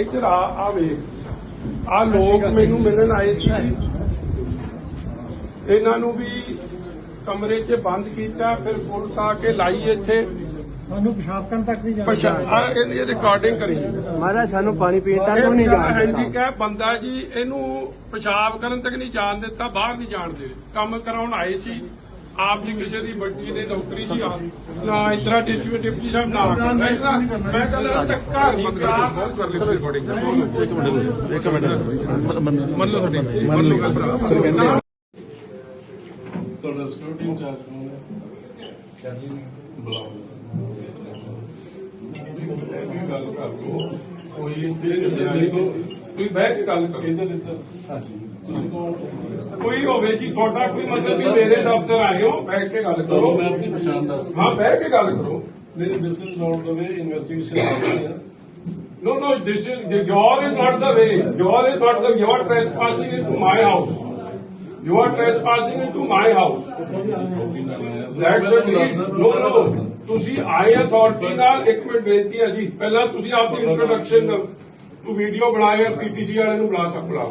ਇੱਧਰ ਆ ਆ ਵੇਖ। ਆ ਲੋਕ ਮੈਨੂੰ ਮਿਲਣ ਆਏ ਸੀ। ਇਹਨਾਂ ਨੂੰ ਵੀ ਕਮਰੇ 'ਚ ਬੰਦ ਕੀਤਾ ਫਿਰ ਪੁਲਿਸ ਆ ਕੇ ਲਾਈ ਇੱਥੇ। ਸਾਨੂੰ ਪਿਸ਼ਾਬ ਕਰਨ ਤੱਕ ਵੀ ਪਛਾ ਆ ਇਹਦੀ ਰਿਕਾਰਡਿੰਗ ਕਰੀ। ਮਹਾਰਾਜ ਸਾਨੂੰ ਪਾਣੀ ਪੀਣ ਤੱਕ ਇਹ ਵੀ ਨਹੀਂ ਜਾਣ ਹੈਂਡੀਕੈਪ ਹੈ ਬੰਦਾ ਜੀ ਇਹਨੂੰ ਪਿਸ਼ਾਬ ਕਰਨ ਤੱਕ ਨਹੀਂ ਜਾਣ ਦਿੱਤਾ ਬਾਹਰ ਨਹੀਂ ਜਾਣ ਦੇ ਕੰਮ ਕਰਾਉਣ ਆਏ ਸੀ। ਆਪ ਜੀ ਕਿਸੇ ਦੀ ਬੱਟੀ ਦੇ ਨੌਕਰੀ ਸੀ ਆ। ਨਾ ਇਤਰਾ ਡਿਪਟੀ ਡਿਪਟੀ ਸਾਹਿਬ ਨਾ ਕਰਨਾ ਇਤਰਾ ਮੈਂ ਕਹਿੰਦਾ ਧੱਕਾ ਨਹੀਂ ਕਰਾ ਬਹੁਤ ਕਰ ਲਈ ਰਿਕਾਰਡਿੰਗ ਇੱਕ ਮਿੰਟ ਇੱਕ ਮਿੰਟ ਮੰਨ ਲਓ ਤੁਹਾਡੀ ਮੰਨ ਲਓ ਗੱਲ ਭਰਾ ਤੁਹਾਡਾ ਸਿਕਿਉਰਿਟੀ ਇੰਚਾਰਜ ਕੌਣ ਹੈ? ਬੁਲਾਓ। ਗੱਲ ਕਰ ਲਓ। ਕੋਈ ਇੱਥੇ ਕਿਸੇ ਦੀ ਕੋਈ ਬਹਿ ਕੇ ਗੱਲ ਕਰੋ। ਕਿਹਦਾ ਦਿੱਤਾ। ਹਾਂਜੀ। ਕੋਈ ਹੋਵੇ ਜੀ ਤੁਹਾਡਾ ਕੋਈ ਮਤਲਬ ਵੀ ਮੇਰੇ ਦਫ਼ਤਰ ਹੋ ਬੈਠ ਕੇ ਗੱਲ ਕਰੋ ਮੈਂ ਆਪਣੀ ਪਛਾਣ ਦੱਸ ਹਾਂ ਬਹਿ ਕੇ ਗੱਲ ਕਰੋ ਮੇਰੇ this is not the way investigation No, no, this is, your is not the way. Your is not the, you are trespassing into my house. You are trespassing into my house. That's the reason. No, no, ਤੁਸੀਂ ਆਏ authority ਨਾਲ ਇੱਕ minute ਬੇਨਤੀ ਹੈ ਜੀ ਪਹਿਲਾਂ ਤੁਸੀਂ ਆਪਣੀ ਇੰਟਰੋਡਕਸ਼ਨ ਤੂੰ ਵੀਡੀਓ ਬਣਾਏ ਪੀਟੀਸੀ ਵਾਲੇ ਨੂੰ ਬੁਲਾ ਸਕਦਾ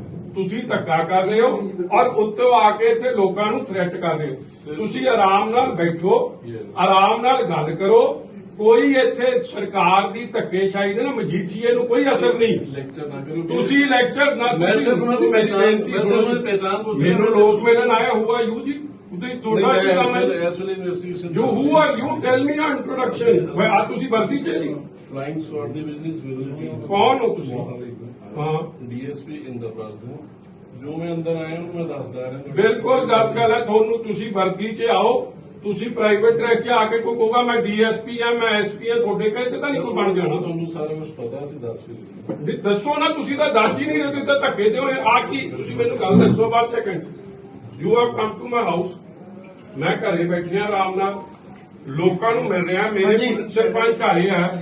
ਤੁਸੀਂ ਧੱਕਾ ਕਰ ਰਹੇ ਹੋ ਔਰ ਉੱਤੋਂ ਆ ਕੇ ਇੱਥੇ ਲੋਕਾਂ ਨੂੰ ਥ੍ਰੈਟ ਕਰ ਰਹੇ ਹੋ। ਤੁਸੀਂ ਆਰਾਮ ਨਾਲ ਬੈਠੋ ਆਰਾਮ ਨਾਲ ਗੱਲ ਕਰੋ। ਕੋਈ ਇੱਥੇ ਸਰਕਾਰ ਦੀ ਧੱਕੇਸ਼ਾਹੀ ਦੇ ਨਾ ਮਜੀਠੀਏ ਨੂੰ ਕੋਈ ਅਸਰ ਨਹੀਂ। ਲੈਕਚਰ ਨਾ ਕਰੋ। ਤੁਸੀਂ ਲੈਕਚਰ ਨਾ ਮੈਂ ਸਿਰਫ ਉਹਨਾਂ ਦੀ ਬੇਨਤੀ ਮੈਂ ਸਿਰਫ। ਉਹਨਾਂ ਦੀ ਪੁੱਛ ਰਿਹਾ। ਮੈਨੂੰ ਲੋਕ ਮਿਲਣ ਆਇਆ ਹੁਆ ਯੂ ਜੀ? ਉਹਦੇ ਤੁਹਾਡਾ ਕੀ ਕੰਮ ਹੈ? You who are you tell me ਆ ਇੰਟਰੋਡਕਸ਼ਨ ਵੇ ਆ ਤੁਸੀਂ ਵਰਦੀ ਚ ਨਹੀਂ ਫਲਾਈਂਗ ਸਵਾਰਡ ਦੀ ਬਿਜ਼ਨਸ ਵਿਲ ਕੌਣ ਹੋ ਤੁਸੀਂ? ਹਾਂ। ਡੀਐਸਪੀ ਇੰਦਰਪਾਲ ਸਿੰਘ। ਜੋ ਮੈਂ ਅੰਦਰ ਆਇਆ ਉਹਨੂੰ ਮੈਂ ਦੱਸਦਾ ਰਿਹਾ। ਬਿਲਕੁਲ ਗੱਲ ਗੱਲ ਹੈ ਤੁਹਾਨੂੰ ਤੁਸੀਂ ਵਰਦੀ ਚ ਆਓ। ਤੁਸੀਂ ਪ੍ਰਾਈਵੇਟ ਡਰੈਸ ਚ ਆ ਕੇ ਕੋਈ ਕਹੂਗਾ ਮੈਂ ਡੀਐਸਪੀ ਆ ਮੈਂ ਐਸਪੀ ਆ ਤੁਹਾਡੇ ਕਹੇ ਤੇ ਤਾਂ ਨਹੀਂ ਕੋਈ ਬਣ ਜਾਣਾ। ਤੁਹਾਨੂੰ ਸਾਰਾ ਕੁਝ ਪਤਾ ਸੀ ਦੱਸ ਵੀ ਦੱਸੋ ਨਾ ਤੁਸੀਂ ਤਾਂ ਦੱਸ ਹੀ ਨਹੀਂ ਰਹੇ ਤਾਂ ਧੱਕੇ ਦਿਓ ਆ ਕੀ ਤੁਸੀਂ ਮੈਨੂੰ ਗੱਲ ਦੱਸੋ ਬਾਅਦ second you have come to my house ਮੈਂ ਘਰੇ ਬੈਠਿਆ ਆਰਾਮ ਨਾਲ। ਲੋਕਾਂ ਨੂੰ ਮਿਲ ਰਿਹਾ ਮੇਰੇ ਸਰਪੰਚ ਆਏ ਆ।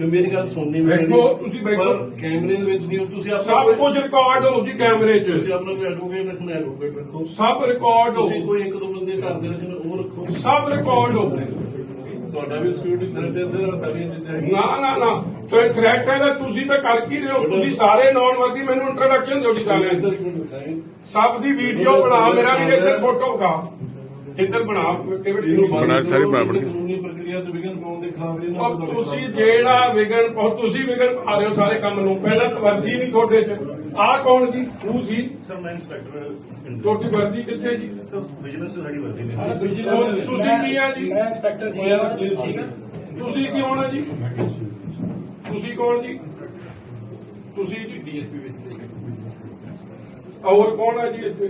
ਫਿਰ ਮੇਰੀ ਗੱਲ ਸੁਣਨੀ ਬੈਠੋ, ਤੁਸੀਂ ਬੈਠੋ। ਕੈਮਰੇ ਦੇ ਵਿੱਚ ਨਹੀਂ ਤੁਸੀਂ ਆਪਣਾ ਸਭ ਕੁਝ ਰਿਕਾਰਡ ਹੋ ਜੀ ਕੈਮਰੇ 'ਚ। ਤੁਸੀਂ ਆਪਣਾ ਐਡਵੋਕੇਟ ਰੱਖਣਾ ਐਡਵੋਕੇਟ ਰੱਖੋ ਸਭ ਰਿਕਾਰਡ ਹੋ। ਤੁਸੀਂ ਕੋਈ ਇੱਕ ਦੋ ਬੰਦੇ ਘਰ ਦੇ ਰੱਖਣੇ ਉਹ ਰੱਖੋ। ਸਭ ਰਿਕਾਰਡ ਹੋ। ਤੁਹਾਡਾ ਵੀ ਸਿਕਿਉਰਿਟੀ ਥ੍ਰੈਟ ਹੈ ਸਰ ਸਾਰੀਆਂ ਚੀਜ਼ਾਂ। ਨਾ ਨਾ ਨਾ। ਤੇ ਥ੍ਰੈਟ ਹੈ ਤਾਂ ਤੁਸੀਂ ਤਾਂ ਕਰ ਕੀ ਰਹੇ ਹੋ? ਤੁਸੀਂ ਸਾਰੇ ਨੌਨ ਵਰਦੀ ਮੈਨੂੰ ਇੰਟਰੋਡਕਸ਼ਨ ਦਿਓ ਜੀ ਸਾਰਿਆਂ ਦੀ। ਸਭ ਦੀ ਵੀਡੀਓ ਬਣਾ ਮੇਰਾ ਵੀ ਇੱਧਰ ਫੋਟੋ ਕਾ ਇੱਧਰ ਬਣਾ ਇਹਨੂੰ ਕਿਵੇਂ ਬਣਾ ਸਾਰੀ ਬਰਾਬਰ ਕਾਨੂੰਨੀ ਪ੍ਰਕਿਰਿਆ ਚ ਵਿਘਨ ਪਾਉਣ ਦੇ ਖਿਲਾਫ ਇਹਨਾਂ ਔਰ ਤੁਸੀਂ ਜਿਹੜਾ ਵਿਗਨ ਪਾਓ ਤੁਸੀਂ ਵਿਗਨ ਪਾ ਰਹੇ ਹੋ ਸਾਰੇ ਕੰਮ ਨੂੰ। ਪਹਿਲਾਂ ਤਾਂ ਵਰਦੀ ਨਹੀਂ ਤੁਹਾਡੇ 'ਚ। ਆਹ ਕੌਣ ਜੀ? ਤੂੰ ਸੀ? ਸਰ ਮੈਂ ਇੰਸਪੈਕਟਰ ਤੁਹਾਡੀ ਵਰਦੀ ਕਿੱਥੇ ਜੀ? ਸਰ ਬਿਜ਼ਨਸ ਸਾਡੀ ਵਰਦੀ ਨੇ ਤੁਸੀਂ ਤੁਸੀਂ ਕੀ ਆ ਜੀ? ਮੈਂ ਇੰਸਪੈਕਟਰ ਜੀ। ਹੋਇਆ ਪਲੀਜ਼ ਠੀਕ ਹੈ ਤੁਸੀਂ ਕੀ ਹੋਣਾ ਜੀ? ਤੁਸੀਂ ਕੌਣ ਜੀ? ਤੁਸੀਂ ਜੀ। ਡੀਐਸਪੀ ਵਿੱਚ ਹੋਰ ਕੌਣ ਹੈ ਜੀ ਇੱਥੇ?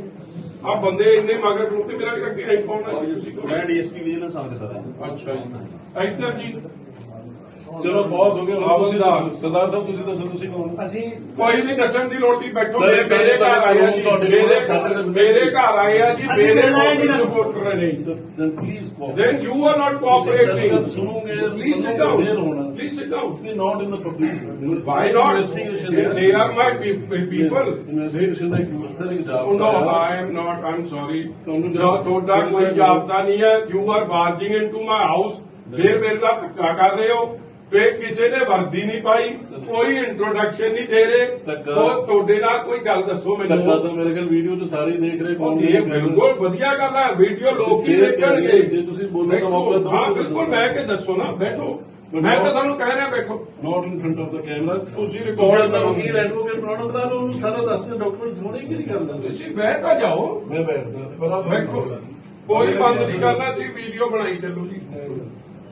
ਆ ਬੰਦੇ ਇੰਨੇ ਮਗਰ ਤੇ ਮੇਰਾ ਅੱਗੇ ਆਈ ਕੌਣ ਹੈ ਜੀ ਤੁਸੀਂ ਕੌਣ ਮੈਂ ਡੀਐਸਪੀ ਵਿਜੀਲੈਂਸ ਆਫਿਸਰ ਸਰ ਅੱਛਾ ਜੀ। ਇੱਧਰ ਜੀ ਚਲੋ ਬਹੁਤ ਹੋ ਗਿਆ ਆਹ ਤੁਸੀਂ। ਦੱਸੋ ਸਰਦਾਰ ਸਾਹਿਬ ਤੁਸੀਂ ਦੱਸੋ ਤੁਸੀਂ ਕੌਣ ਅਸੀਂ ਕੋਈ ਨਹੀਂ ਦੱਸਣ ਦੀ ਲੋੜ ਨਹੀਂ ਬੈਠੋ ਸਰ, ਮੇਰੇ ਘਰ ਆਏ ਆ ਜੀ ਤੁਹਾਡੇ ਕੋਲ ਮੇਰੇ ਘਰ ਆਏ ਆ ਜੀ ਮੇਰੇ ਮਿਲਣਾ ਹੈ ਜੀ ਨਾ। ਸਪੋਰਟਰ ਨੇ then please cooperate. then you are not ਤੁਸੀਂ ਗੱਲ cooperating ਸੁਣੋਗੇ ਹੋਣਾ please sit down You're not in the public. why not Investigation they, they are my pe- pe- people Investigation ਦਾ ਇੱਕ ਸਰ ਇੱਕ Oh, job no, I am not. I'm sorry. ਤੁਹਾਨੂੰ No, ਤੁਹਾਡਾ ਕੋਈ ਜਾਬਤਾ ਨਹੀਂ ਹੈ। You are barging into my house. ਫਿਰ ਮੇਰੇ ਨਾਲ ਧੱਕਾ ਕਰ ਰਹੇ ਹੋ। ਵੇ ਕਿਸੇ ਨੇ ਵਰਦੀ ਨਹੀਂ ਪਾਈ ਕੋਈ ਇੰਟਰੋਡਕਸ਼ਨ ਨਹੀਂ ਦੇ ਰਹੇ। ਧੱਕਾ। ਉਹ ਤੁਹਾਡੇ ਨਾਲ ਕੋਈ ਗੱਲ ਦੱਸੋ ਧੱਕਾ ਮੈਨੂੰ। ਤਾਂ ਮੇਰੇ ਖਿਆਲ ਵੀਡੀਓ 'ਚ ਸਾਰੇ ਦੇਖ ਰਹੇ ਕੌਣ ਇਹ ਬਿਲਕੁਲ ਵਧੀਆ ਗੱਲ ਹੈ ਵੀਡੀਓ ਲੋਕ ਹੀ ਦੇਖਣਗੇ। ਜੇ ਤੁਸੀਂ ਬੋਲਣ ਦਾ ਮੌਕਾ ਦਿਓ ਹਾਂ ਬਿਲਕੁਲ। ਬਹਿ ਕੇ ਦੱਸੋ ਨਾ ਬੈਠੋ। ਮੈਂ ਤਾਂ ਤੁਹਾਨੂੰ ਕਹਿ ਰਿਹਾ ਬੈਠੋ। Not in front of the camera ਤੁਸੀਂ ਰਿਕਾਰਡ ਕਰੋ ਕੀ ਐਡਵੋਕੇਟ ਬਣਾਉਣਾ ਬਣਾ ਲਓ ਉਹਨੂੰ ਸਾਰਾ ਦੱਸ ਦਿਓ ਡਾਕੂਮੈਂਟਸ ਹੋਣੇ ਕਿਹੜੀ ਗੱਲ ਦਾ ਤੁਸੀਂ ਬਹਿ ਤਾਂ ਜਾਓ। ਮੈਂ ਬੈਠਦਾ ਪਰ ਕੋਈ ਬੰਦ ਨਹੀਂ ਕਰਨਾ ਤੁਸੀਂ ਵੀਡੀਓ ਬਣਾਈ ਚੱਲੋ ਜੀ।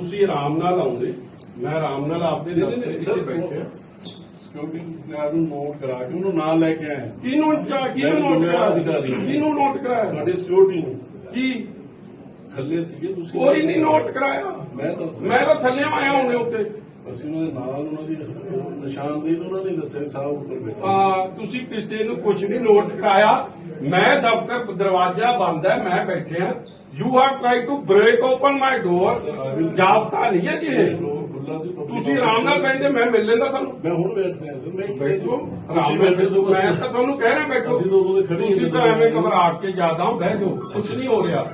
ਤੁਸੀਂ ਆਰਾਮ ਨਾਲ ਆਉਂਦੇ। ਮੈਂ ਆਰਾਮ ਨਾਲ ਆਪਦੇ 'ਚ ਸਰ, ਬੈਠੇ ਸਿਕਿਉਰਿਟੀ ਗਾਰਡ ਨੂੰ ਨੋਟ ਕਰਾ ਕੇ ਉਹਨੂੰ ਨਾਲ ਲੈ ਕੇ ਆਏ ਕਿਹਨੂੰ ਕਿਹਨੂੰ ਨੋਟ ਕਰਾਇਆ ਅਧਿਕਾਰੀ। ਕਿਹਨੂੰ ਨੋਟ ਕਰਾਇਆ? ਤੁਹਾਡੀ ਸਿਕਿਉਰਿਟੀ ਨੂੰ। ਕੀ? ਥੱਲੇ ਸੀਗੇ ਤੁਸੀਂ ਕੋਈ ਨਹੀਂ ਨੋਟ ਕਰਾਇਆ। ਮੈਂ ਤਾਂ ਮੈਂ ਤਾਂ ਥੱਲੇ ਆਇਆ ਹੁੰਦੇ ਉੱਤੇ ਅਸੀਂ ਉਹਨਾਂ ਦੇ ਨਾਲ ਉਹਨਾਂ ਦੀ ਨਿਸ਼ਾਨਦੇਹੀ ਤਾਂ ਉਹਨਾਂ ਨੇ ਦੱਸਿਆ ਸਾਹਿਬ ਉੱਪਰ ਬੈਠਾ। ਆ ਤੁਸੀਂ ਕਿਸੇ ਨੂੰ ਕੁਝ ਨਹੀਂ ਨੋਟ ਕਰਾਇਆ। ਮੈਂ ਦਫ਼ਤਰ ਦਰਵਾਜ਼ਾ ਬੰਦ ਹੈ ਮੈਂ ਬੈਠਿਆ। You have try to break open my door ਜਾਬਤਾ ਨਹੀਂ ਹੈ ਜੀ ਇਹ। ਤੁਸੀਂ ਆਰਾਮ ਨਾਲ ਬੈਠਦੇ ਮੈਂ ਮਿਲ ਲੈਂਦਾ ਤੁਹਾਨੂੰ ਮੈਂ ਹੁਣ ਬੈਠ ਰਿਹਾ ਸਰ ਮੈਂ ਬੈਠੋ ਆਰਾਮ ਨਾਲ ਬੈਠੇ ਮੈਂ ਤਾਂ ਤੁਹਾਨੂੰ ਕਹਿ ਰਿਹਾ ਬੈਠੋ ਤੁਸੀਂ ਤਾਂ। ਐਵੇਂ ਘਬਰਾਹਟ ਕੇ ਜ਼ਿਆਦਾ ਹੋ ਬਹਿ ਜਾਓ ਕੁਝ ਨਹੀਂ ਹੋ ਰਿਹਾ